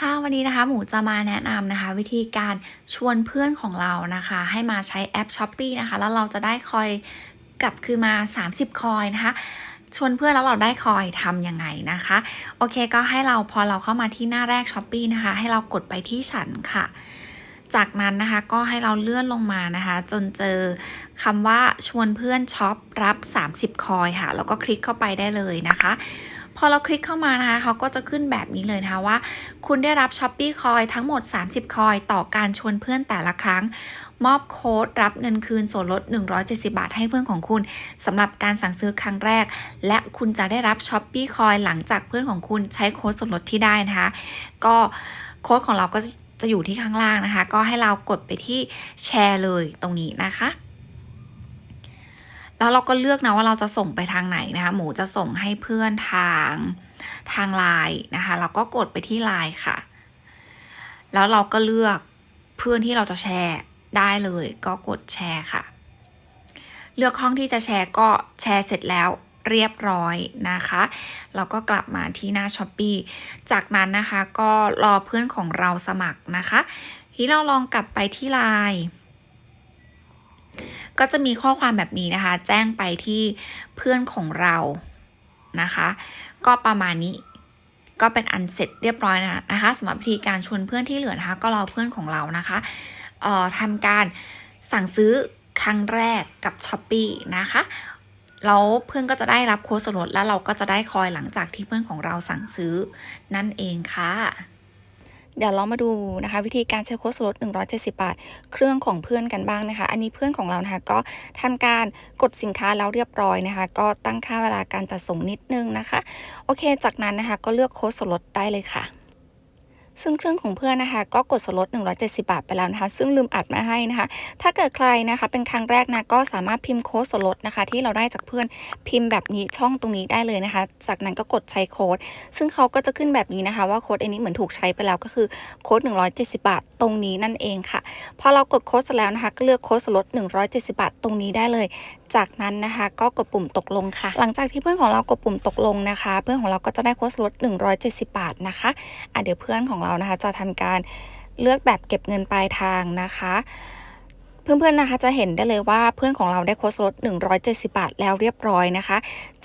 ค่ะวันนี้นะคะหมูจะมาแนะนำนะคะ วิธีการชวนเพื่อนของเรานะคะ ให้มาใช้แอป s h อ p e e นะคะ แล้วเราจะได้คอยกลับคือมา 30 คอยนะคะชวนเพื่อนแล้วเราได้คอยทำยังไงนะคะ โอเคก็ให้เราพอเราเข้ามาที่หน้าแรก s h อ p e e นะคะ ให้เรากดไปที่ฉันค่ะ จากนั้นนะคะก็ให้เราเลื่อนลงมานะคะ จนเจอคำว่าชวนเพื่อนช็อปรับ 30 คอยค่ะแล้วก็คลิกเข้าไปได้เลยนะคะ พอเราคลิกเข้ามานะคะเขาก็จะขึ้นแบบนี้เลยนะคะว่า คุณได้รับช้อปปี้คอยทั้งหมด 30 คอยต่อการชวนเพื่อนแต่ละครั้ง มอบโค้ดรับเงินคืนส่วนลด 170 บาทให้เพื่อนของคุณสำหรับการสั่งซื้อครั้งแรก และคุณจะได้รับช้อปปี้คอยหลังจากเพื่อนของคุณใช้โค้ดส่วนลดที่ได้นะคะ ก็โค้ดของเราก็จะอยู่ที่ข้างล่างนะคะ ก็ให้เรากดไปที่แชร์เลยตรงนี้นะคะ แล้วเราก็เลือกนะว่าเราจะส่งไปทางไหนนะคะหมูจะส่งให้เพื่อนทางทางไลน์นะคะเราก็กดไปที่ไลน์ค่ะ แล้วเราก็เลือกเพื่อนที่เราจะแชร์ได้เลย ก็กดแชร์ค่ะ เลือกห้องที่จะแชร์ก็แชร์เสร็จแล้วเรียบร้อยนะคะเราก็กลับมาที่หน้าช้อปปีจากนั้นนะคะก็รอเพื่อนของเราสมัครนะคะ ที่เราลองกลับไปที่ไลน์ ก็จะมีข้อความแบบนี้นะคะ แจ้งไปที่เพื่อนของเรานะคะ ก็ประมาณนี้ก็เป็นอันเสร็จเรียบร้อยนะนะคะสำหรับวิธีการชวนเพื่อนที่เหลือนะคะ ก็รอเพื่อนของเรานะคะเอ่อทำการสั่งซื้อครั้งแรกกับ s h อ p e e นะคะแล้วเพื่อนก็จะได้รับโค้ดส่วนลดแล้วเราก็จะได้คอยหลังจากที่เพื่อนของเราสั่งซื้อนั่นเองค่ะ เดี๋ยวเรามาดูนะคะ วิธีการใช้โค้ดส่วนลด170 บาท เครื่องของเพื่อนกันบ้างนะคะ อันนี้เพื่อนของเรานะคะก็ทำการกดสินค้าแล้วเรียบร้อยนะคะ ก็ตั้งค่าเวลาการจัดส่งนิดนึงนะคะ โอเค จากนั้นนะคะก็เลือกโค้ดส่วนลดได้เลยค่ะ ซึ่งเครื่องของเพื่อนนะคะ ก็กดส่วนลด 170 บาทไปแล้วนะคะ ซึ่งลืมอัดมาให้นะคะ ถ้าเกิดใครนะคะ เป็นครั้งแรกนะก็สามารถพิมพ์โค้ดส่วนลดนะคะ ที่เราได้จากเพื่อนพิมพ์แบบนี้ช่องตรงนี้ได้เลยนะคะ จากนั้นก็กดใช้โค้ดซึ่งเขาก็จะขึ้นแบบนี้นะคะ ว่าโค้ดอันนี้เหมือนถูกใช้ไปแล้วก็คือโค้ด170 บาทตรงนี้นั่นเองค่ะพอเรากดโค้ดเสร็จแล้วนะคะก็เลือกโค้ดส่วนลด 170 บาทตรงนี้ได้เลย จากนั้นนะคะ ก็กดปุ่มตกลงค่ะ หลังจากที่เพื่อนของเรากดปุ่มตกลงนะคะ เพื่อนของเราก็จะได้โค้ดส่วนลด 170 บาทนะคะอะเดี๋ยวเพื่อนของเรานะคะ จะทำการเลือกแบบเก็บเงินปลายทางนะคะเพื่อนๆนะคะจะเห็นได้เลยว่าเพื่อนของเราได้โค้ดส่วนลด 170 บาทแล้วเรียบร้อยนะคะ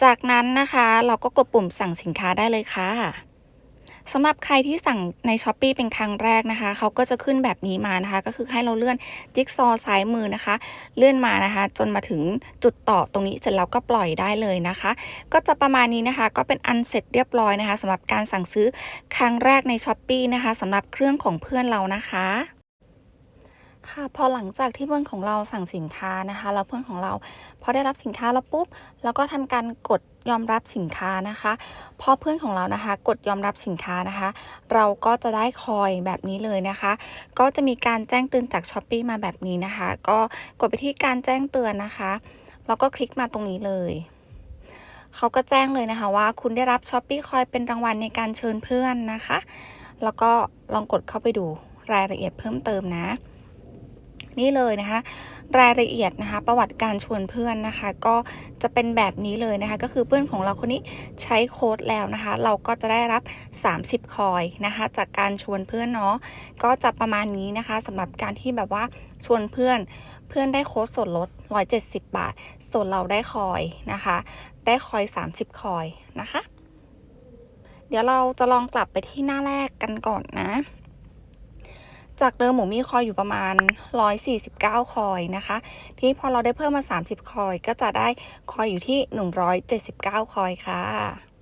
จากนั้นนะคะเราก็กดปุ่มสั่งสินค้าได้เลยค่ะ สำหรับใครที่สั่งใน s h อ p e e เป็นครั้งแรกนะคะ เขาก็จะขึ้นแบบนี้มานะคะ ก็คือให้เราเลื่อนจิ๊กซอว์ซ้ายมือนะคะ เลื่อนมานะคะ จนมาถึงจุดต่อตรงนี้เสร็จแล้วก็ปล่อยได้เลยนะคะ ก็จะประมาณนี้นะคะ ก็เป็นอันเสร็จเรียบร้อยนะคะสำหรับการสั่งซื้อครั้งแรกใน s h อ p e e นะคะสำหรับเครื่องของเพื่อนเรานะคะ ค่ะพอหลังจากที่เพื่อนของเราสั่งสินค้านะคะแล้วเพื่อนของเราพอได้รับสินค้าแล้วปุ๊บแล้วก็ทำการกดยอมรับสินค้านะคะพอเพื่อนของเรานะคะ กดยอมรับสินค้านะคะ เราก็จะได้คอยแบบนี้เลยนะคะ ก็จะมีการแจ้งเตือนจาก s h อ p e e มาแบบนี้นะคะ ก็กดไปที่การแจ้งเตือนนะคะแล้วก็คลิกมาตรงนี้เลยเขาก็แจ้งเลยนะคะว่าคุณได้รับ s h อ p e e คอยเป็นรางวัลในการเชิญเพื่อนนะคะ แล้วก็ลองกดเข้าไปดูรายละเอียดเพิ่มเติมนะ นี่เลยนะคะ รายละเอียดนะคะ ประวัติการชวนเพื่อนนะคะ ก็จะเป็นแบบนี้เลยนะคะ ก็คือเพื่อนของเราคนนี้ใช้โค้ดแล้วนะคะ เราก็จะได้รับ 30 คอยนะคะ จากการชวนเพื่อนเนาะก็จะประมาณนี้นะคะสำหรับการที่แบบว่าชวนเพื่อนเพื่อนได้โค้ดส่วนลด 170 บาท ส่วนเราได้คอยนะคะ ได้คอย 30 คอยนะคะ เดี๋ยวเราจะลองกลับไปที่หน้าแรกกันก่อนนะ จากเดิมหมูมีคอยอยู่ประมาณ 149 คอยนะคะ ทีนี้พอเราได้เพิ่มมา 30 คอย ก็จะได้คอยอยู่ที่ 179 คอยค่ะ